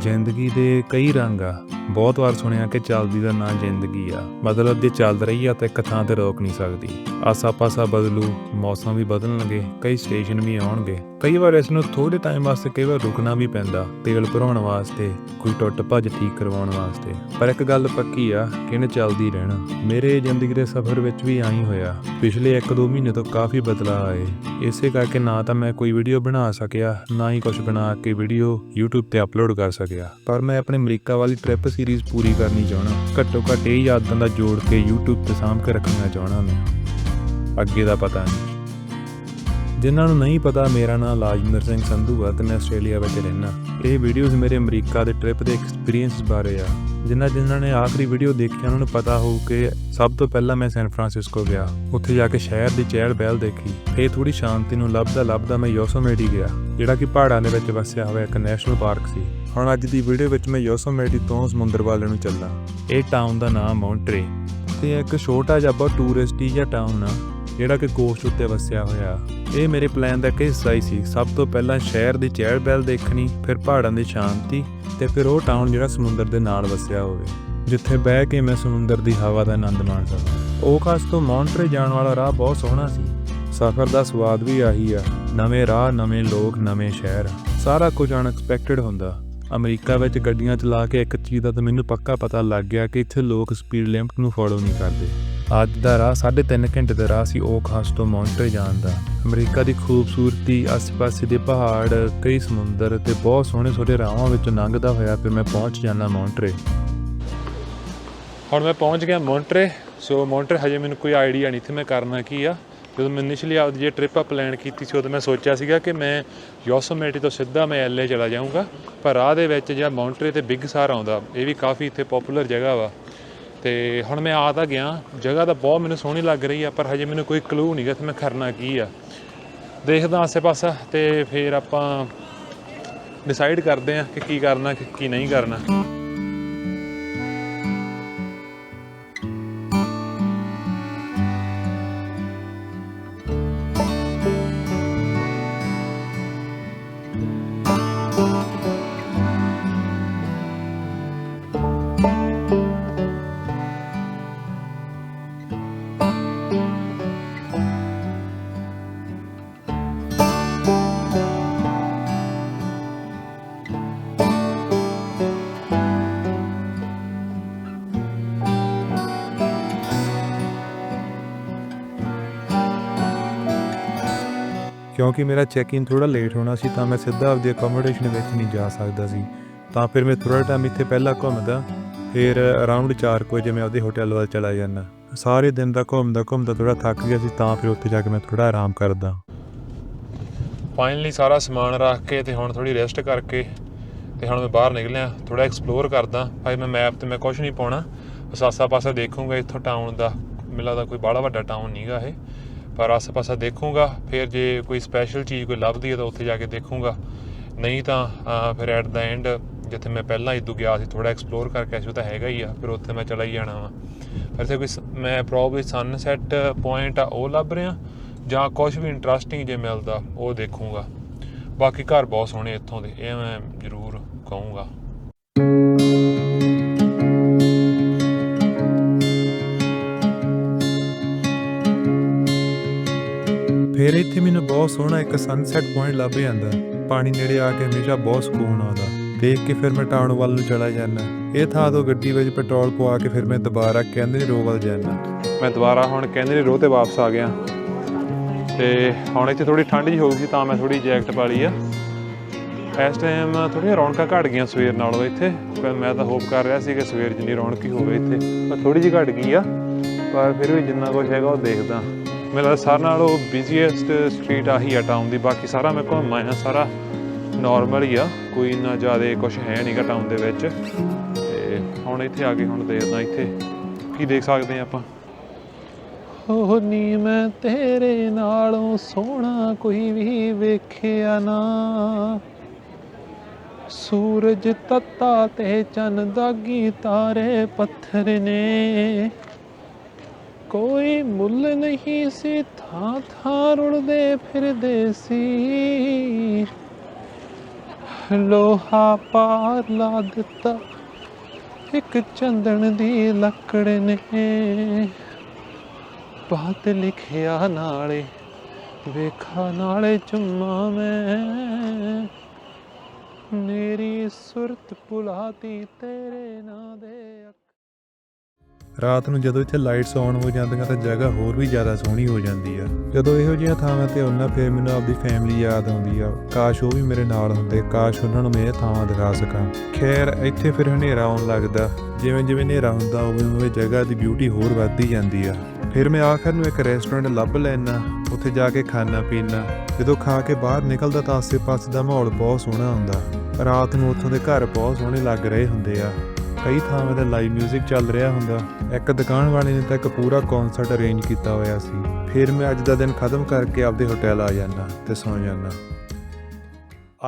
ਜ਼ਿੰਦਗੀ ਦੇ ਕਈ ਰੰਗ ਆ। ਬਹੁਤ ਵਾਰ ਸੁਣਿਆ ਕਿ ਚੱਲਦੀ ਦਾ ਨਾਂ ਜ਼ਿੰਦਗੀ ਆ। ਮਤਲਬ ਜੇ ਚੱਲ ਰਹੀ ਆ ਤਾਂ ਇੱਕ ਥਾਂ ਤੇ ਰੋਕ ਨਹੀਂ ਸਕਦੀ। ਆਸਾ ਪਾਸਾ ਬਦਲੂ, ਮੌਸਮ ਵੀ ਬਦਲਣਗੇ, ਕਈ ਸਟੇਸ਼ਨ ਵੀ ਆਉਣਗੇ। ਕਈ ਵਾਰ ਇਸ ਨੂੰ ਥੋੜੇ ਟਾਈਮ ਵਾਸਤੇ ਕਈ ਵਾਰ ਰੁਕਣਾ ਵੀ ਪੈਂਦਾ, ਤੇਲ ਭਰਾਉਣ ਵਾਸਤੇ, ਕੋਈ ਟੁੱਟ ਭੱਜ ਠੀਕ ਕਰਵਾਉਣ ਵਾਸਤੇ। ਪਰ ਇੱਕ ਗੱਲ ਪੱਕੀ ਆ ਕਿ ਇਹਨੇ ਚੱਲਦੀ ਰਹਿਣਾ? ਮੇਰੇ ਜ਼ਿੰਦਗੀ ਦੇ ਸਫ਼ਰ ਵਿੱਚ ਵੀ ਆਈ ਹੋਇਆ। ਪਿਛਲੇ 1-2 ਮਹੀਨੇ ਤੋਂ ਕਾਫੀ ਬਦਲਾਅ ਆਏ। ਇਸੇ ਕਰਕੇ ਨਾ ਤਾਂ ਮੈਂ ਕੋਈ ਵੀਡੀਓ ਬਣਾ ਸਕਿਆ, ਨਾ ਹੀ ਕੁਝ ਬਣਾ ਕੇ ਵੀਡੀਓ YouTube ਤੇ ਅਪਲੋਡ ਕਰ ਸਕਿਆ। ਪਰ ਮੈਂ ਆਪਣੇ ਅਮਰੀਕਾ ਵਾਲੀ ਟ੍ਰਿਪ ਸੀਰੀਜ਼ ਪੂਰੀ ਕਰਨੀ ਚਾਹਣਾ ਘੱਟੋ ਘੱਟ ਇਹ ਯਾਦਾਂ ਦਾ ਜੋੜ ਕੇ YouTube ਤੇ ਸਾਂਭ ਕੇ ਰੱਖਣਾ ਚਾਹਣਾ ਮੈਂ। ਅੱਗੇ ਦਾ ਪਤਾ ਨਹੀਂ। ਜਿਨ੍ਹਾਂ ਨੂੰ ਨਹੀਂ ਪਤਾ, ਮੇਰਾ ਨਾਮ ਲਾਜਿੰਦਰ ਸਿੰਘ ਸੰਧੂ ਆ ਤੇ ਮੈਂ ਆਸਟ੍ਰੇਲੀਆ ਵਿੱਚ ਰਹਿਣਾ ਇਹ ਵੀਡੀਓਜ਼ ਮੇਰੇ ਅਮਰੀਕਾ ਦੇ ਟ੍ਰਿਪ ਦੇ ਐਕਸਪੀਰੀਅੰਸ ਬਾਰੇ ਆ। ਜਿਨ੍ਹਾਂ ਜਿਨ੍ਹਾਂ ਨੇ ਆਖਰੀ ਵੀਡੀਓ ਦੇਖੀ, ਉਹਨਾਂ ਨੂੰ ਪਤਾ ਹੋਊ ਕਿ ਸਭ ਤੋਂ ਪਹਿਲਾਂ ਮੈਂ ਸੈਨ ਫਰਾਂਸਿਸਕੋ ਗਿਆ। ਉੱਥੇ ਜਾ ਕੇ ਸ਼ਹਿਰ ਦੀ ਚਹਿਲ ਪਹਿਲ ਦੇਖੀ। ਫੇਰ ਥੋੜੀ ਸ਼ਾਂਤੀ ਨੂੰ ਲੱਭਦਾ ਲੱਭਦਾ ਮੈਂ ਯੋਸੋਮੇਡੀ ਗਿਆ, ਜਿਹੜਾ ਕਿ ਪਹਾੜਾਂ ਦੇ ਵਿੱਚ ਵਸਿਆ ਹੋਇਆ ਇੱਕ ਨੈਸ਼ਨਲ ਪਾਰਕ ਸੀ। ਹੁਣ ਅੱਜ ਦੀ ਵੀਡੀਓ ਵਿੱਚ ਮੈਂ ਯੋਸੋਮੇਡੀ ਤੋਂ ਸਮੁੰਦਰ ਵੱਲ ਨੂੰ ਚੱਲਾਂ। ਇਹ ਟਾਊਨ ਦਾ ਨਾਮ ਮੌਂਟਰੇ ਤੇ ਇੱਕ ਛੋਟਾ ਜਿਹਾ ਬਹੁਤ ਟੂਰਿਸਟੀ ਜਿਹਾ ਟਾਊਨ ਆ। ਜਿਹੜਾ ਕਿ ਕੋਸਟ ਉੱਤੇ ਵਸਿਆ ਹੋਇਆ। ਇਹ ਮੇਰੇ ਪਲਾਨ ਦਾ ਇੱਕ ਹਿੱਸਾ ਹੀ ਸੀ। ਸਭ ਤੋਂ ਪਹਿਲਾਂ ਸ਼ਹਿਰ ਦੀ ਚਹਿਲ ਪਹਿਲ ਦੇਖਣੀ, ਫਿਰ ਪਹਾੜਾਂ ਦੀ ਸ਼ਾਂਤੀ ਤੇ ਫਿਰ ਉਹ ਟਾਊਨ ਜਿਹੜਾ ਸਮੁੰਦਰ ਦੇ ਨਾਲ ਵਸਿਆ ਹੋਵੇ, ਜਿੱਥੇ ਬਹਿ ਕੇ ਮੈਂ ਸਮੁੰਦਰ ਦੀ ਹਵਾ ਦਾ ਆਨੰਦ ਮਾਣ ਸਕਾਂ। ਓਕਾਸ ਤੋਂ ਮੌਂਟਰੇ ਜਾਣ ਵਾਲਾ ਰਾਹ ਬਹੁਤ ਸੋਹਣਾ ਸੀ। ਸਫ਼ਰ ਦਾ ਸਵਾਦ ਵੀ ਆਹੀ ਆ। ਨਵੇਂ ਰਾਹ, ਨਵੇਂ ਲੋਕ, ਨਵੇਂ ਸ਼ਹਿਰ। ਸਾਰਾ ਕੁਝ ਅਨਐਕਸਪੈਕਟਡ ਹੁੰਦਾ। ਅਮਰੀਕਾ ਵਿੱਚ ਗੱਡੀਆਂ ਚਲਾ ਕੇ ਇੱਕ ਚੀਜ਼ ਦਾ ਤਾਂ ਮੈਨੂੰ ਪੱਕਾ ਪਤਾ ਲੱਗ ਗਿਆ ਕਿ ਇੱਥੇ ਲੋਕ ਸਪੀਡ ਲਿਮਟ ਨੂੰ ਫੋਲੋ ਨਹੀਂ ਕਰਦੇ। ਅੱਜ ਦਾ ਰਾਹ 3.5 ਘੰਟੇ ਦਾ ਰਾਹ ਸੀ ਓਕਾਸ ਤੋਂ ਮੌਂਟਰੇ ਜਾਣ ਦਾ। ਅਮਰੀਕਾ ਦੀ ਖੂਬਸੂਰਤੀ, ਆਸ-ਪਾਸੇ ਦੇ ਪਹਾੜ, ਕਈ ਸਮੁੰਦਰ ਤੇ ਬਹੁਤ ਸੋਹਣੇ ਸੋਹਣੇ ਰਾਹਾਂ ਵਿੱਚੋਂ ਲੰਘਦਾ ਹੋਇਆ ਫਿਰ ਮੈਂ ਪਹੁੰਚ ਜਾਣਾ ਮੌਂਟਰੇ। ਹੁਣ ਮੈਂ ਪਹੁੰਚ ਗਿਆ ਮੌਂਟਰੇ, ਸੋ ਮੌਂਟਰੇ ਹਜੇ ਮੈਨੂੰ ਕੋਈ ਆਈਡੀਆ ਨਹੀਂ ਇੱਥੇ ਮੈਂ ਕਰਨਾ ਕੀ ਆ। ਜਦੋਂ ਮੈਂ ਇਨੀਸ਼ੀਅਲੀ ਆਪਦੀ ਜੇ ਟ੍ਰਿਪ ਆ ਪਲਾਨ ਕੀਤੀ ਸੀ, ਉਦੋਂ ਮੈਂ ਸੋਚਿਆ ਸੀਗਾ ਕਿ ਮੈਂ ਯੋਸੋਮੇਟੀ ਤੋਂ ਸਿੱਧਾ ਮੈਂ ਐਲਏ ਚਲਾ ਜਾਊਂਗਾ, ਪਰ ਰਾਹ ਦੇ ਵਿੱਚ ਜਿਹੜਾ ਮੌਂਟਰੇ ਤੇ ਬਿਗ ਸਾਰ ਆਉਂਦਾ, ਇਹ ਵੀ ਕਾਫੀ ਇੱਥੇ ਪਪੂਲਰ ਜਗ੍ਹਾ ਵਾ। ਤੇ ਹੁਣ ਮੈਂ ਆ ਤਾਂ ਗਿਆ, ਜਗ੍ਹਾ ਤਾਂ ਬਹੁਤ ਮੈਨੂੰ ਸੋਹਣੀ ਲੱਗ ਰਹੀ ਆ, ਪਰ ਹਜੇ ਮੈਨੂੰ ਕੋਈ ਕਲੂ ਨਹੀਂ ਗਾ ਕਿ ਮੈਂ ਕਰਨਾ ਕੀ ਆ। ਦੇਖਦਾ ਆਸੇ ਪਾਸੇ ਤੇ ਫਿਰ ਆਪਾਂ ਡਿਸਾਈਡ ਕਰਦੇ ਆ ਕਿ ਕੀ ਕਰਨਾ, ਕਿ ਕੀ ਨਹੀਂ ਕਰਨਾ। ਕਿਉਂਕਿ ਮੇਰਾ ਚੈੱਕ ਇਨ ਥੋੜਾ ਲੇਟ ਹੋਣਾ ਸੀ, ਤਾਂ ਮੈਂ ਸਿੱਧਾ ਆਪਦੀ ਅਕੋਮੋਡੇਸ਼ਨ ਵਿੱਚ ਨਹੀਂ ਜਾ ਸਕਦਾ ਸੀ। ਤਾਂ ਫਿਰ ਮੈਂ ਥੋੜਾ ਟਾਈਮ ਇੱਥੇ ਪਹਿਲਾਂ ਘੁੰਮਦਾ, ਫਿਰ ਅਰਾਊਂਡ 4 ਵਜੇ ਮੈਂ ਆਪਦੇ ਹੋਟਲ ਵੱਲ ਚਲਾ ਜਾਂਦਾ। ਸਾਰੇ ਦਿਨ ਦਾ ਘੁੰਮਦਾ ਘੁੰਮਦਾ ਥੋੜਾ ਥੱਕ ਗਿਆ ਸੀ, ਤਾਂ ਫਿਰ ਉੱਥੇ ਜਾ ਕੇ ਮੈਂ ਥੋੜਾ ਆਰਾਮ ਕਰਦਾ। ਫਾਈਨਲੀ ਸਾਰਾ ਸਮਾਨ ਰੱਖ ਕੇ ਤੇ ਹੁਣ ਥੋੜੀ ਰੈਸਟ ਕਰਕੇ ਤੇ ਹੁਣ ਮੈਂ ਬਾਹਰ ਨਿਕਲਿਆ ਥੋੜਾ ਐਕਸਪਲੋਰ ਕਰਦਾ। ਭਾਈ ਮੈਂ ਮੈਪ ਤੇ ਮੈਂ ਕੁਝ ਨਹੀਂ ਪਾਉਣਾ, ਬਸ ਆਸਾ ਪਾਸਾ ਦੇਖੂੰਗਾ ਇੱਥੋਂ ਟਾਊਨ ਦਾ, ਮੈਨੂੰ ਲੱਗਦਾ ਕੋਈ ਬਾਹਲਾ ਵੱਡਾ ਟਾਊਨ ਨਹੀਂਗਾ ਇਹ। ਪਰ ਆਸ ਪਾਸਾ ਦੇਖੂੰਗਾ, ਫਿਰ ਜੇ ਕੋਈ ਸਪੈਸ਼ਲ ਚੀਜ਼ ਕੋਈ ਲੱਭਦੀ ਹੈ ਤਾਂ ਉੱਥੇ ਜਾ ਕੇ ਦੇਖੂੰਗਾ। ਨਹੀਂ ਤਾਂ ਫਿਰ ਐਟ ਦਾ ਐਂਡ ਜਿੱਥੇ ਮੈਂ ਪਹਿਲਾਂ ਇਦੋਂ ਗਿਆ ਸੀ ਥੋੜਾ ਐਕਸਪਲੋਰ ਕਰਕੇ ਐਸ਼ੂ ਤਾਂ ਹੈਗਾ ਹੀ ਆ, ਫਿਰ ਉੱਥੇ ਮੈਂ ਚਲਾ ਹੀ ਜਾਣਾ ਵਾ। ਪਰ ਇੱਥੇ ਕੋਈ ਸ- ਮੈਂ ਪ੍ਰੋਬਬਲੀ ਸਨਸੈਟ ਪੁਆਇੰਟ ਆ, ਉਹ ਲੱਭ ਰਿਹਾ, ਜਾਂ ਕੁਝ ਵੀ ਇੰਟਰਸਟਿੰਗ ਜੇ ਮਿਲਦਾ, ਉਹ ਦੇਖੂੰਗਾ। ਬਾਕੀ ਘਰ ਬਹੁਤ ਸੋਹਣੇ ਇੱਥੋਂ ਦੇ, ਇਹ ਮੈਂ ਜ਼ਰੂਰ ਕਹੂੰਗਾ। ਫਿਰ ਇੱਥੇ ਮੈਨੂੰ ਬਹੁਤ ਸੋਹਣਾ ਇੱਕ ਸਨਸੈਟ ਪੁਆਇੰਟ ਲੱਭ ਜਾਂਦਾ। ਪਾਣੀ ਨੇੜੇ ਆ ਕੇ ਹਮੇਸ਼ਾ ਬਹੁਤ ਸਕੂਨ ਆਉਂਦਾ। ਦੇਖ ਕੇ ਫਿਰ ਮੈਂ ਟਾਊਨ ਵੱਲ ਨੂੰ ਚਲਾ ਜਾਂਦਾ। ਇਹ ਥਾਂ ਤੋਂ ਗੱਡੀ ਵਿੱਚ ਪੈਟਰੋਲ ਪਵਾ ਕੇ ਫਿਰ ਮੈਂ ਦੁਬਾਰਾ ਕਹਿੰਦੇ ਰੋਹ ਵੱਲ ਜਾਂਦਾ। ਮੈਂ ਦੁਬਾਰਾ ਹੁਣ ਕਹਿੰਦੇ ਰੋਹ ਤੇ ਵਾਪਸ ਆ ਗਿਆ। ਤੇ ਹੁਣ ਇੱਥੇ ਥੋੜੀ ਠੰਡ ਜੀ ਹੋ ਗਈ ਸੀ ਤਾਂ ਮੈਂ ਥੋੜੀ ਜੈਕਟ ਪਾ ਲਈ ਆ। ਇਸ ਟਾਈਮ ਥੋੜੀਆਂ ਰੌਣਕਾਂ ਘਟ ਗਈਆਂ ਸਵੇਰ ਨਾਲੋਂ ਇੱਥੇ। ਪਰ ਮੈਂ ਤਾਂ ਹੋਪ ਕਰ ਰਿਹਾ ਸੀ ਕਿ ਸਵੇਰ ਜਿੰਨੀ ਰੌਣਕ ਹੀ ਹੋਵੇ ਇੱਥੇ। ਪਰ ਥੋੜੀ ਜਿਹੀ ਘਟ ਗਈ ਆ। ਪਰ ਫਿਰ ਵੀ ਜਿੰਨਾ ਕੁਝ ਹੈਗਾ ਉਹ ਦੇਖਦਾ। ਮੇਰਾ ਸਾਰਿਆਂ ਨਾਲੋਂ ਬਿਜ਼ੀਐਸਟ ਸਟਰੀਟ ਆਹੀ ਆ ਟਾਊਨ ਦੀ। ਬਾਕੀ ਸਾਰਾ ਮੈਂ ਘੁੰਮ ਆਇਆ ਸਾਰਾ ਨਾਰਮਲ ਹੀ ਆ। ਕੋਈ ਇੰਨਾ ਜ਼ਿਆਦਾ ਕੁਝ ਹੈ ਨਹੀਂਗਾ ਟਾਊਨ ਦੇ ਵਿੱਚ। ਤੇ ਹੁਣ ਇੱਥੇ ਆ ਕੇ ਹੁਣ ਦੇਖਦਾ ਇੱਥੇ। ਕੀ ਦੇਖ ਸਕਦੇ ਆ ਆਪਾਂ? ਉਹ ਨੀ ਮੈਂ ਤੇਰੇ ਨਾਲੋਂ ਸੋਹਣਾ ਕੋਈ ਵੀ ਵੇਖਿਆ ਨਾ। ਸੂਰਜ ਤੱਤਾ ਤੇ ਚੰਨ ਦਾਗੀ ਤਾਰੇ ਪੱਥਰ ਨੇ। ਕੋਈ ਮੁੱਲ ਨਹੀਂ ਸੀ, ਥਾਂ ਥਾਂ ਰੁੜਦੇ ਫਿਰਦੇ ਸੀ। ਲੋਹਾ ਪਾਰ ਲਾ ਦਿੱਤਾ ਇੱਕ ਚੰਦਨ ਦੀ ਲੱਕੜ ਨੇ। ਬਾਤ ਲਿਖਿਆ ਨਾਲੇ, ਵੇਖਾ ਨਾਲੇ ਚੁੰਮਾ ਮੈਂ। ਮੇਰੀ ਸੁਰਤ ਭੁਲਾਤੀ ਤੇਰੇ ਨਾਂ ਦੇ ਰਾਤ ਨੂੰ ਜਦੋਂ ਇੱਥੇ ਲਾਈਟਸ ਆਨ ਹੋ ਜਾਂਦੀਆਂ ਤਾਂ ਜਗ੍ਹਾ ਹੋਰ ਵੀ ਜ਼ਿਆਦਾ ਸੋਹਣੀ ਹੋ ਜਾਂਦੀ ਆ। ਜਦੋਂ ਇਹੋ ਜਿਹੀਆਂ ਥਾਵਾਂ ਤੇ ਉਹਨਾਂ ਫਿਰ ਮੈਨੂੰ ਆਪਦੀ ਫੈਮਿਲੀ ਯਾਦ ਆਉਂਦੀ ਆ। ਕਾਸ਼ ਉਹ ਵੀ ਮੇਰੇ ਨਾਲ ਹੁੰਦੇ, ਕਾਸ਼ ਉਹਨਾਂ ਨੂੰ ਮੈਂ ਇਹ ਥਾਵਾਂ ਦਿਖਾ ਸਕਾਂ। ਖੈਰ, ਇੱਥੇ ਫਿਰ ਹਨੇਰਾ ਆਉਣ ਲੱਗਦਾ। ਜਿਵੇਂ ਜਿਵੇਂ ਹਨੇਰਾ ਹੁੰਦਾ, ਉਵੇਂ ਉਵੇਂ ਜਗ੍ਹਾ ਦੀ ਬਿਊਟੀ ਹੋਰ ਵੱਧਦੀ ਜਾਂਦੀ ਆ। ਫਿਰ ਮੈਂ ਆਖਰ ਨੂੰ ਇੱਕ ਰੈਸਟੋਰੈਂਟ ਲੱਭ ਲੈਣਾ ਉੱਥੇ ਜਾ ਕੇ ਖਾਣਾ ਪੀਣਾ ਜਦੋਂ ਖਾ ਕੇ ਬਾਹਰ ਨਿਕਲਦਾ ਤਾਂ ਆਸੇ-ਪਾਸੇ ਦਾ ਮਾਹੌਲ ਬਹੁਤ ਸੋਹਣਾ ਹੁੰਦਾ। ਰਾਤ ਨੂੰ ਉੱਥੋਂ ਦੇ ਘਰ ਬਹੁਤ ਸੋਹਣੇ ਲੱਗ ਰਹੇ ਹੁੰਦੇ ਆ। ਕਈ ਥਾਵਾਂ ਤੇ ਲਾਈਵ 뮤직 ਚੱਲ ਰਿਹਾ ਹੁੰਦਾ। ਇੱਕ ਦੁਕਾਨ ਵਾਲੇ ਨੇ ਤਾਂ ਇੱਕ ਪੂਰਾ ਕਨਸਰਟ ਅਰੇਂਜ ਕੀਤਾ ਹੋਇਆ ਸੀ। ਫਿਰ ਮੈਂ ਅੱਜ ਦਾ ਦਿਨ ਖਤਮ ਕਰਕੇ ਆਪਦੇ ਹੋਟਲ ਆ ਜਾਣਾ ਤੇ ਸੌਂ ਜਾਣਾ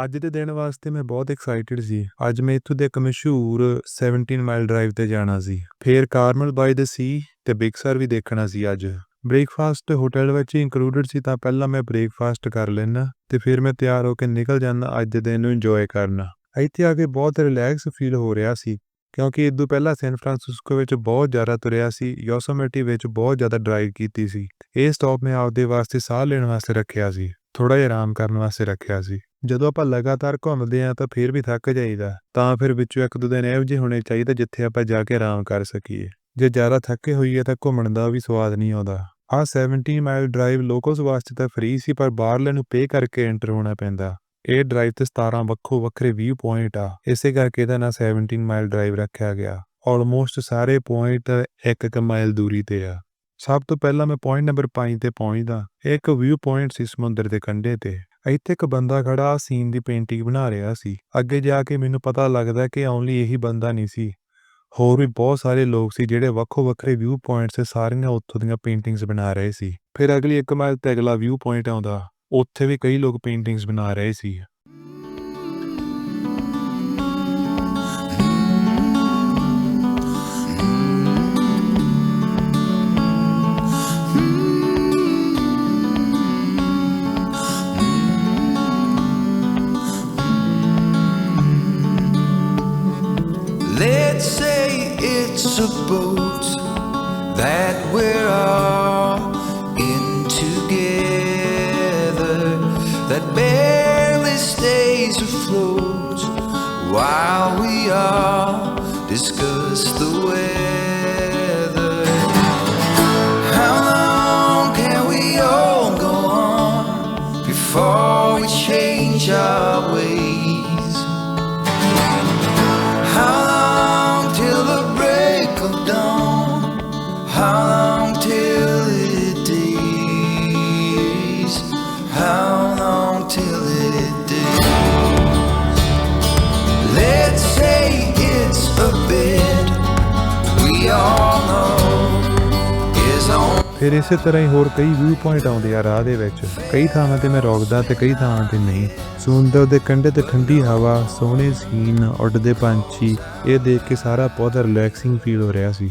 ਅੱਜ ਦੇ ਦਿਨ ਵਾਸਤੇ ਮੈਂ ਬਹੁਤ ਐਕਸਾਈਟਿਡ ਸੀ। ਅੱਜ ਮੈਂ ਇੱਥੋਂ ਦੇ ਇੱਕ ਮਸ਼ਹੂਰ 17 ਮਾਈਲ ਡਰਾਈਵ ਤੇ ਜਾਣਾ ਸੀ। ਫਿਰ ਕਾਰਮਲ ਬਾਈ ਦ ਸੀ ਤੇ ਬਿਗ ਸਰ ਵੀ ਦੇਖਣਾ ਸੀ ਅੱਜ। ਬ੍ਰੇਕਫਾਸਟ ਹੋਟਲ ਵਿੱਚ ਹੀ ਇਨਕਲੂਡਡ ਸੀ ਤਾਂ ਪਹਿਲਾਂ ਮੈਂ ਬ੍ਰੇਕਫਾਸਟ ਕਰ ਲੈਣਾ ਤੇ ਫਿਰ ਮੈਂ ਤਿਆਰ ਹੋ ਕੇ ਨਿਕਲ ਜਾਣਾ ਅੱਜ ਦੇ ਦਿਨ ਨੂੰ ਇੰਜੋਏ ਕਰਨਾ। ਇੱਥੇ ਆ ਕੇ ਬਹੁਤ ਰਿਲੈਕਸ ਫੀਲ ਹੋ ਰਿਹਾ ਸੀ। ਕਿਉਂਕਿ ਇਦੋਂ ਪਹਿਲਾਂ ਸੈਨ ਫਰਾਂਸਿਸਕੋ ਵਿੱਚ ਬਹੁਤ ਜ਼ਿਆਦਾ ਤੁਰਿਆ ਸੀ, ਯੋਸੋਮਿਟੀ ਵਿੱਚ ਬਹੁਤ ਜ਼ਿਆਦਾ ਡਰਾਈਵ ਕੀਤੀ ਸੀ। ਇਹ ਸਟਾਪ ਮੈਂ ਆਪਦੇ ਵਾਸਤੇ ਸਾਹ ਲੈਣ ਵਾਸਤੇ ਰੱਖਿਆ ਸੀ ਥੋੜਾ ਜਿਹਾ ਆਰਾਮ ਕਰਨ ਵਾਸਤੇ ਰੱਖਿਆ ਸੀ। ਜਦੋਂ ਆਪਾਂ ਲਗਾਤਾਰ ਘੁੰਮਦੇ ਆਂ ਤਾਂ ਫਿਰ ਵੀ ਥੱਕ ਜਾਈਦਾ, ਤਾਂ ਫਿਰ ਵਿੱਚੋਂ ਇੱਕ ਦੋ ਦਿਨ ਇਹੋ ਜਿਹੇ ਹੋਣੇ ਚਾਹੀਦੇ ਜਿੱਥੇ ਆਪਾਂ ਜਾ ਕੇ ਆਰਾਮ ਕਰ ਸਕੀਏ। ਜੇ ਜ਼ਿਆਦਾ ਥੱਕੇ ਹੋਈਏ ਤਾਂ ਘੁੰਮਣ ਦਾ ਵੀ ਸਵਾਦ ਨਹੀਂ ਆਉਂਦਾ। ਆਹ 17 ਮਾਈਲ ਡਰਾਈਵ ਲੋਕਲਸ ਵਾਸਤੇ ਤਾਂ ਫ੍ਰੀ ਸੀ, ਪਰ ਬਾਹਰਲੇ ਨੂੰ ਪੇ ਕਰਕੇ ਐਂਟਰ ਹੋਣਾ ਪੈਂਦਾ। ਇਹ ਡਰਾਈਵ ਤੇ 17 ਵੱਖੋ ਵੱਖਰੇ ਵਿਊ ਪੁਆਇੰਟ ਆ। ਇਸੇ ਕਰਕੇ ਇਹਦਾ ਨਾਂ 17 ਮਾਈਲ ਡਰਾਈਵ ਰੱਖਿਆ ਗਿਆ। ਆਲਮੋਸਟ ਸਾਰੇ ਪੁਆਇੰਟ ਇੱਕ ਮਾਈਲ ਦੂਰੀ ਤੇ ਆ। ਸਭ ਤੋਂ ਪਹਿਲਾਂ ਮੈਂ ਪੁਆਇੰਟ ਨੰਬਰ 5 ਤੇ ਪਹੁੰਚਦਾ। ਇੱਕ ਵਿਊ ਪੁਆਇੰਟ ਸੀ ਸਮੁੰਦਰ ਦੇ ਕੰਢੇ ਤੇ। ਇੱਥੇ ਇੱਕ ਬੰਦਾ ਖੜਾ ਸੀਨ ਦੀ ਪੇਂਟਿੰਗ ਬਣਾ ਰਿਹਾ ਸੀ। ਅੱਗੇ ਜਾ ਕੇ ਮੈਨੂੰ ਪਤਾ ਲੱਗਦਾ ਕਿ ਓਨਲੀ ਇਹੀ ਬੰਦਾ ਨਹੀਂ ਸੀ। ਹੋਰ ਵੀ ਬਹੁਤ ਸਾਰੇ ਲੋਕ ਸੀ ਜਿਹੜੇ ਵੱਖੋ ਵੱਖਰੇ ਵਿਊ ਪੁਆਇੰਟਸ ਤੇ ਸਾਰੀਆਂ ਉੱਥੋਂ ਦੀਆਂ ਪੇਂਟਿੰਗਸ ਬਣਾ ਰਹੇ ਸੀ। ਫਿਰ ਅਗਲੀ ਇੱਕ ਮਾਈਲ ਤੇ ਅਗਲਾ ਵਿਊ ਪੁਆਇੰਟ ਆਉਂਦਾ। ਉੱਥੇ ਵੀ ਕਈ ਲੋਕ ਪੇਂਟਿੰਗਸ ਬਣਾ ਰਹੇ ਸੀ Let's say it's a boat that we're all While we all discuss the weather. How long can we all go on before we change our ways? ਫਿਰ ਇਸੇ ਤਰ੍ਹਾਂ ਹੀ ਹੋਰ ਕਈ ਵਿਊ ਪੁਆਇੰਟ ਆਉਂਦੇ ਆ ਰਾਹ ਦੇ ਵਿੱਚ। ਕਈ ਥਾਵਾਂ ਤੇ ਮੈਂ ਰੋਕਦਾ ਤੇ ਕਈ ਥਾਵਾਂ ਤੇ ਨਹੀਂ। ਸਮੁੰਦਰ ਦੇ ਕੰਢੇ ਤੇ ਠੰਡੀ ਹਵਾ, ਸੋਹਣੇ ਸੀਨ ਉੱਡਦੇ ਪੰਛੀ, ਇਹ ਦੇਖ ਕੇ ਸਾਰਾ ਬਹੁਤ ਰਿਲੈਕਸਿੰਗ ਫੀਲ ਹੋ ਰਿਹਾ ਸੀ।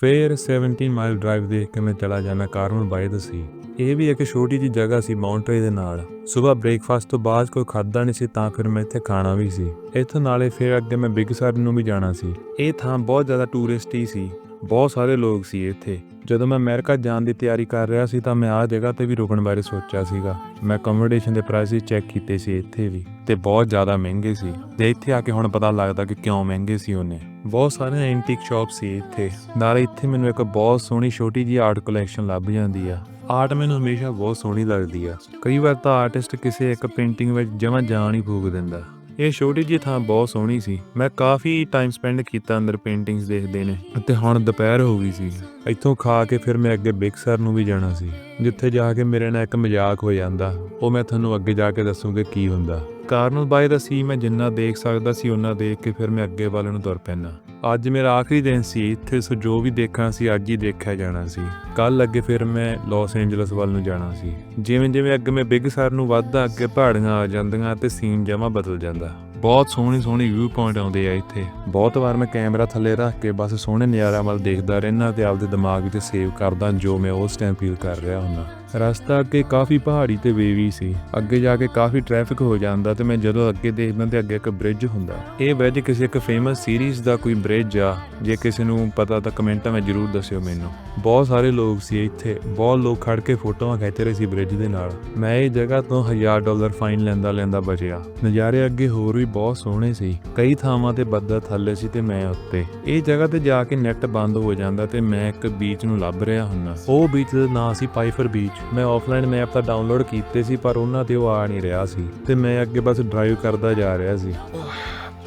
ਫਿਰ 17 ਮਾਈਲ ਡਰਾਈਵ ਦੇਖ ਕੇ ਮੈਂ ਚਲਾ ਜਾਣਾ ਕਾਰਮਲ ਬਾਈ ਦਾ ਸੀ। ਇਹ ਵੀ ਇੱਕ ਛੋਟੀ ਜਿਹੀ ਜਗ੍ਹਾ ਸੀ ਮਾਊਂਟਰੀ ਦੇ ਨਾਲ। ਸਵੇਰ ਬ੍ਰੇਕਫਾਸਟ ਤੋਂ ਬਾਅਦ ਕੋਈ ਖਾਦਾ ਨਹੀਂ ਸੀ, ਤਾਂ ਫਿਰ ਮੈਂ ਇੱਥੇ ਖਾਣਾ ਵੀ ਸੀ। ਇੱਥੋਂ ਨਾਲੇ ਫਿਰ ਅੱਗੇ ਮੈਂ ਬਿਗ ਸਰ ਨੂੰ ਵੀ ਜਾਣਾ ਸੀ। ਇਹ ਥਾਂ ਬਹੁਤ ਜ਼ਿਆਦਾ ਟੂਰਿਸਟ ਹੀ ਸੀ। ਬਹੁਤ ਸਾਰੇ ਲੋਕ ਸੀ ਇੱਥੇ। ਜਦੋਂ ਮੈਂ ਅਮਰੀਕਾ ਜਾਣ ਦੀ ਤਿਆਰੀ ਕਰ ਰਿਹਾ ਸੀ ਤਾਂ ਮੈਂ ਆਹ ਜਗ੍ਹਾ ਤੇ ਵੀ ਰੁਕਣ ਬਾਰੇ ਸੋਚਿਆ ਸੀਗਾ। ਮੈਂ ਅਕਮੋਡੇਸ਼ਨ ਦੇ ਪ੍ਰਾਈਸਿਸ ਚੈੱਕ ਕੀਤੇ ਸੀ ਇੱਥੇ ਵੀ ਤੇ ਬਹੁਤ ਜ਼ਿਆਦਾ ਮਹਿੰਗੇ ਸੀ ਤੇ ਇੱਥੇ ਆ ਕੇ ਹੁਣ ਪਤਾ ਲੱਗਦਾ ਕਿ ਕਿਉਂ ਮਹਿੰਗੇ ਸੀ ਉਹਨੇ। ਬਹੁਤ ਸਾਰੇ ਐਂਟੀਕ ਸ਼ਾਪ ਸੀ ਇੱਥੇ। ਨਾਲੇ ਇੱਥੇ ਮੈਨੂੰ ਇੱਕ ਬਹੁਤ ਸੋਹਣੀ ਛੋਟੀ ਜਿਹੀ ਆਰਟ ਕਲੈਕਸ਼ਨ ਲੱਭ ਜਾਂਦੀ ਆ। ਆਰਟ ਮੈਨੂੰ ਹਮੇਸ਼ਾ ਬਹੁਤ ਸੋਹਣੀ ਲੱਗਦੀ ਆ। ਕਈ ਵਾਰ ਤਾਂ ਆਰਟਿਸਟ ਕਿਸੇ ਇੱਕ ਪੇਂਟਿੰਗ ਵਿੱਚ ਜਮਾਂ ਜਾਨ ਹੀ ਫੂਕ ਦਿੰਦਾ। ਇਹ ਛੋਟੀ ਜਿਹੀ ਥਾਂ ਬਹੁਤ ਸੋਹਣੀ ਸੀ। ਮੈਂ ਕਾਫੀ ਟਾਈਮ ਸਪੈਂਡ ਕੀਤਾ ਅੰਦਰ ਪੇਂਟਿੰਗਸ ਦੇਖਦੇ ਨੇ। ਅਤੇ ਹੁਣ ਦੁਪਹਿਰ ਹੋ ਗਈ ਸੀ। ਇੱਥੋਂ ਖਾ ਕੇ ਫਿਰ ਮੈਂ ਅੱਗੇ ਬਿਗ ਸਰ ਨੂੰ ਵੀ ਜਾਣਾ ਸੀ। ਜਿੱਥੇ ਜਾ ਕੇ ਮੇਰੇ ਨਾਲ ਇੱਕ ਮਜ਼ਾਕ ਹੋ ਜਾਂਦਾ, ਉਹ ਮੈਂ ਤੁਹਾਨੂੰ ਅੱਗੇ ਜਾ ਕੇ ਦੱਸੂਗਾ ਕੀ ਹੁੰਦਾ। ਕਾਰਨਲ ਬਾਈ ਦਾ ਸੀ, ਮੈਂ ਜਿੰਨਾ ਦੇਖ ਸਕਦਾ ਸੀ ਉਹਨਾਂ ਦੇਖ ਕੇ ਫਿਰ ਮੈਂ ਅੱਗੇ ਵੱਲ ਨੂੰ ਤੁਰ ਪੈਣਾ ਅੱਜ ਮੇਰਾ ਆਖਰੀ ਦਿਨ ਸੀ, ਇੱਥੇ ਸੋ ਜੋ ਵੀ ਦੇਖਣਾ ਸੀ, ਅੱਜ ਹੀ ਦੇਖਿਆ ਜਾਣਾ ਸੀ। ਕੱਲ ਅੱਗੇ ਫਿਰ ਮੈਂ ਲਾਸ ਐਂਜਲਸ ਵੱਲ ਨੂੰ ਜਾਣਾ ਸੀ। ਜਿਵੇਂ ਜਿਵੇਂ ਅੱਗੇ ਮੈਂ ਬਿਗ ਸਰ ਨੂੰ ਵੱਧਦਾ, ਅੱਗੇ ਪਹਾੜੀਆਂ ਆ ਜਾਂਦੀਆਂ ਤੇ ਸੀਨ ਜਮਾ ਬਦਲ ਜਾਂਦਾ। ਬਹੁਤ ਸੋਹਣੀ ਸੋਹਣੀ ਵਿਊ ਪੁਆਇੰਟ ਆਉਂਦੇ ਆ ਇੱਥੇ। ਬਹੁਤ ਵਾਰ ਮੈਂ ਕੈਮਰਾ ਥੱਲੇ ਰੱਖ ਕੇ ਬਸ ਸੋਹਣੇ ਨਜ਼ਾਰਿਆਂ ਵੱਲ ਦੇਖਦਾ ਰਹਿਣਾ ਤੇ ਆਪਦੇ ਦਿਮਾਗ ਵਿੱਚ ਸੇਵ ਕਰਦਾ ਜੋ ਮੈਂ ਉਸ ਟਾਈਮ ਫੀਲ ਕਰ ਰਿਹਾ ਹੁੰਦਾ। ਰਸਤਾ ਅੱਗੇ ਕਾਫੀ ਪਹਾੜੀ ਤੇ ਵੇਵੀ ਸੀ। ਅੱਗੇ ਜਾ ਕੇ ਕਾਫੀ ਟ੍ਰੈਫਿਕ ਹੋ ਜਾਂਦਾ ਤੇ ਮੈਂ ਜਦੋਂ ਅੱਗੇ ਦੇਖਦਾ ਤੇ ਅੱਗੇ ਇੱਕ ਬ੍ਰਿਜ ਹੁੰਦਾ। ਇਹ ਬ੍ਰਿਜ ਕਿਸੇ ਇੱਕ ਫੇਮਸ ਸੀਰੀਜ਼ ਦਾ ਕੋਈ ਬ੍ਰਿਜ ਆ, ਜੇ ਕਿਸੇ ਨੂੰ ਪਤਾ ਤਾਂ ਕਮੈਂਟਾਂ ਵਿੱਚ ਜਰੂਰ ਦੱਸਿਓ ਮੈਨੂੰ। ਬਹੁਤ ਸਾਰੇ ਲੋਕ ਸੀ ਇੱਥੇ, ਬਹੁਤ ਲੋਕ ਖੜ ਕੇ ਫੋਟੋਆਂ ਖਿੱਚ ਰਹੇ ਸੀ ਬ੍ਰਿਜ ਦੇ ਨਾਲ। ਮੈਂ ਇਹ ਜਗ੍ਹਾ ਤੋਂ 1000 ਡਾਲਰ ਫਾਈਨ ਲੈਂਦਾ ਲੈਂਦਾ ਬਚਿਆ। ਨਜ਼ਾਰੇ ਅੱਗੇ ਹੋਰ ਵੀ ਬਹੁਤ ਸੋਹਣੇ ਸੀ। ਕਈ ਥਾਵਾਂ ਤੇ ਬੱਦਲ ਥੱਲੇ ਸੀ ਤੇ ਮੈਂ ਉੱਤੇ। ਇਹ ਜਗ੍ਹਾ ਤੇ ਜਾ ਕੇ ਨੈਟ ਬੰਦ ਹੋ ਜਾਂਦਾ ਤੇ ਮੈਂ ਇੱਕ ਬੀਚ ਨੂੰ ਲੱਭ ਰਿਹਾ ਹੁੰਨਾ ਉਹ ਬੀਚ ਦਾ ਨਾਂ ਸੀ ਪਾਈਫਰ ਬੀਚ ਮੈਂ ਆਫਲਾਈਨ ਮੈਪ ਤਾਂ ਡਾਊਨਲੋਡ ਕੀਤੇ ਸੀ, ਪਰ ਉਹਨਾਂ ਤੇ ਉਹ ਆ ਨਹੀਂ ਰਿਹਾ ਸੀ ਤੇ ਮੈਂ ਅੱਗੇ ਬਸ ਡਰਾਈਵ ਕਰਦਾ ਜਾ ਰਿਹਾ ਸੀ।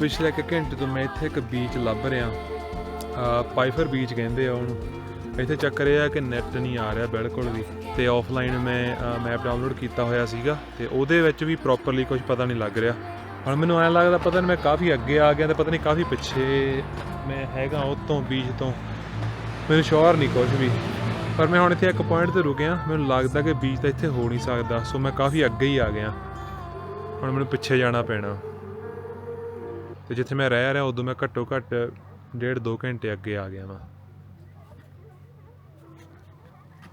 ਪਿਛਲੇ ਇੱਕ ਘੰਟੇ ਤੋਂ ਮੈਂ ਇੱਥੇ ਇੱਕ ਬੀਚ ਲੱਭ ਰਿਹਾ। ਆ ਪਾਈਫਰ ਬੀਚ ਕਹਿੰਦੇ ਆ ਉਹਨੂੰ। ਇੱਥੇ ਚੱਕਰ ਇਹ ਆ ਕਿ ਨੈਟ ਨਹੀਂ ਆ ਰਿਹਾ ਬਿਲਕੁਲ ਵੀ। ਤੇ ਆਫਲਾਈਨ ਮੈਂ ਮੈਪ ਡਾਊਨਲੋਡ ਕੀਤਾ ਹੋਇਆ ਸੀਗਾ ਤੇ ਉਹਦੇ ਵਿੱਚ ਵੀ ਪ੍ਰੋਪਰਲੀ ਕੁਝ ਪਤਾ ਨਹੀਂ ਲੱਗ ਰਿਹਾ। ਹੁਣ ਮੈਨੂੰ ਐਂ ਲੱਗਦਾ ਪਤਾ ਨਹੀਂ ਮੈਂ ਕਾਫੀ ਅੱਗੇ ਆ ਗਿਆ ਤੇ ਪਤਾ ਨਹੀਂ ਕਾਫੀ ਪਿੱਛੇ ਮੈਂ ਹੈਗਾ ਉਹ ਤੋਂ ਬੀਚ ਤੋਂ। ਮੈਨੂੰ ਸ਼ੋਰ ਨਹੀਂ ਕੁਝ ਵੀ। ਪਰ ਮੈਂ ਹੁਣ ਇੱਥੇ ਇੱਕ ਪੁਆਇੰਟ ਤੇ ਰੁਕਿਆ, ਮੈਨੂੰ ਲੱਗਦਾ ਕਿ ਬੀਚ ਤਾਂ ਇੱਥੇ ਹੋ ਨਹੀਂ ਸਕਦਾ, ਸੋ ਮੈਂ ਕਾਫੀ ਅੱਗੇ ਹੀ ਆ ਗਿਆ। ਹੁਣ ਮੈਨੂੰ ਪਿੱਛੇ ਜਾਣਾ ਪੈਣਾ। ਤੇ ਜਿੱਥੇ ਮੈਂ ਰਹਿ ਰਿਹਾ, ਉਦੋਂ ਮੈਂ ਘੱਟੋ ਘੱਟ ਡੇਢ ਦੋ ਘੰਟੇ ਅੱਗੇ ਆ ਗਿਆ ਵਾਂ।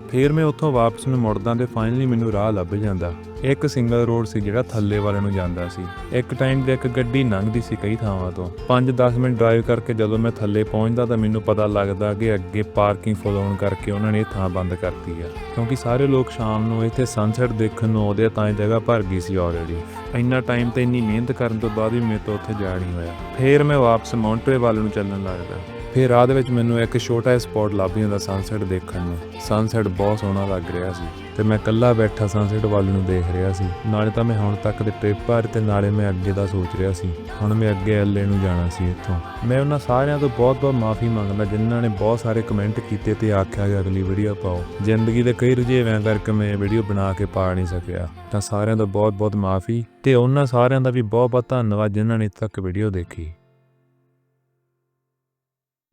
ਫਿਰ ਮੈਂ ਉੱਥੋਂ ਵਾਪਸ ਨੂੰ ਮੁੜਦਾ ਤੇ ਫਾਈਨਲੀ ਮੈਨੂੰ ਰਾਹ ਲੱਭ ਜਾਂਦਾ। ਇੱਕ ਸਿੰਗਲ ਰੋਡ ਸੀ ਜਿਹੜਾ ਥੱਲੇ ਵਾਲੇ ਨੂੰ ਜਾਂਦਾ ਸੀ। ਇੱਕ ਟਾਈਮ ਤੇ ਇੱਕ ਗੱਡੀ ਲੰਘਦੀ ਸੀ ਕਈ ਥਾਵਾਂ ਤੋਂ। 5-10 ਮਿੰਟ ਡਰਾਈਵ ਕਰਕੇ ਜਦੋਂ ਮੈਂ ਥੱਲੇ ਪਹੁੰਚਦਾ ਤਾਂ ਮੈਨੂੰ ਪਤਾ ਲੱਗਦਾ ਕਿ ਅੱਗੇ ਪਾਰਕਿੰਗ ਫੁੱਲ ਹੋਣ ਕਰਕੇ ਉਹਨਾਂ ਨੇ ਇਹ ਥਾਂ ਬੰਦ ਕਰਤੀ ਆ। ਕਿਉਂਕਿ ਸਾਰੇ ਲੋਕ ਸ਼ਾਮ ਨੂੰ ਇੱਥੇ ਸਨਸੈਟ ਦੇਖਣ ਨੂੰ ਆਉਂਦੇ ਆ ਤਾਂ ਇਹ ਜਗ੍ਹਾ ਭਰ ਗਈ ਸੀ ਆਲਰੇਡੀ ਇੰਨਾ ਟਾਈਮ ਤੇ ਇੰਨੀ ਮਿਹਨਤ ਕਰਨ ਤੋਂ ਬਾਅਦ ਵੀ ਮੇਰੇ ਤੋਂ ਉੱਥੇ ਜਾ ਨਹੀਂ ਹੋਇਆ। ਫਿਰ ਮੈਂ ਵਾਪਸ ਮਾਉਂਟਵੇ ਵੱਲ ਨੂੰ ਚੱਲਣ ਲੱਗਦਾ। ਫਿਰ ਰਾਹ ਦੇ ਵਿੱਚ ਮੈਨੂੰ ਇੱਕ ਛੋਟਾ ਜਿਹਾ ਸਪੌਟ ਲੱਭ ਜਾਂਦਾ ਸਨਸੈਟ ਦੇਖਣ ਨੂੰ। ਸਨਸੈਟ ਬਹੁਤ ਸੋਹਣਾ ਲੱਗ ਰਿਹਾ ਸੀ ਤੇ ਮੈਂ ਇਕੱਲਾ ਬੈਠਾ ਸਨਸੈਟ ਵੱਲ ਨੂੰ ਦੇਖ ਰਿਹਾ ਸੀ। ਨਾਲੇ ਤਾਂ ਮੈਂ ਹੁਣ ਤੱਕ ਦੇ ਪੇਪਰ ਪਰ ਤੇ ਨਾਲੇ ਮੈਂ ਅੱਗੇ ਦਾ ਸੋਚ ਰਿਹਾ ਸੀ। ਹੁਣ ਮੈਂ ਅੱਗੇ ਐਲਏ ਨੂੰ ਜਾਣਾ ਸੀ ਇੱਥੋਂ। ਮੈਂ ਉਹਨਾਂ ਸਾਰਿਆਂ ਤੋਂ ਬਹੁਤ-ਬਹੁਤ ਮਾਫੀ ਮੰਗਦਾ ਜਿਨ੍ਹਾਂ ਨੇ ਬਹੁਤ ਸਾਰੇ ਕਮੈਂਟ ਕੀਤੇ ਤੇ ਆਖਿਆ ਕਿ ਅਗਲੀ ਵੀਡੀਓ ਪਾਓ। ਜ਼ਿੰਦਗੀ ਦੇ ਕਈ ਰੁਝੇਵਿਆਂ ਕਰਕੇ ਮੈਂ ਵੀਡੀਓ ਬਣਾ ਕੇ ਪਾ ਨਹੀਂ ਸਕਿਆ। ਤਾਂ ਸਾਰਿਆਂ ਦਾ ਬਹੁਤ-ਬਹੁਤ ਮਾਫੀ ਤੇ ਉਹਨਾਂ ਸਾਰਿਆਂ ਦਾ ਵੀ ਬਹੁਤ-ਬਹੁਤ ਧੰਨਵਾਦ ਜਿਨ੍ਹਾਂ ਨੇ ਇੱਥੇ ਤੱਕ ਵੀਡੀਓ ਦੇਖੀ।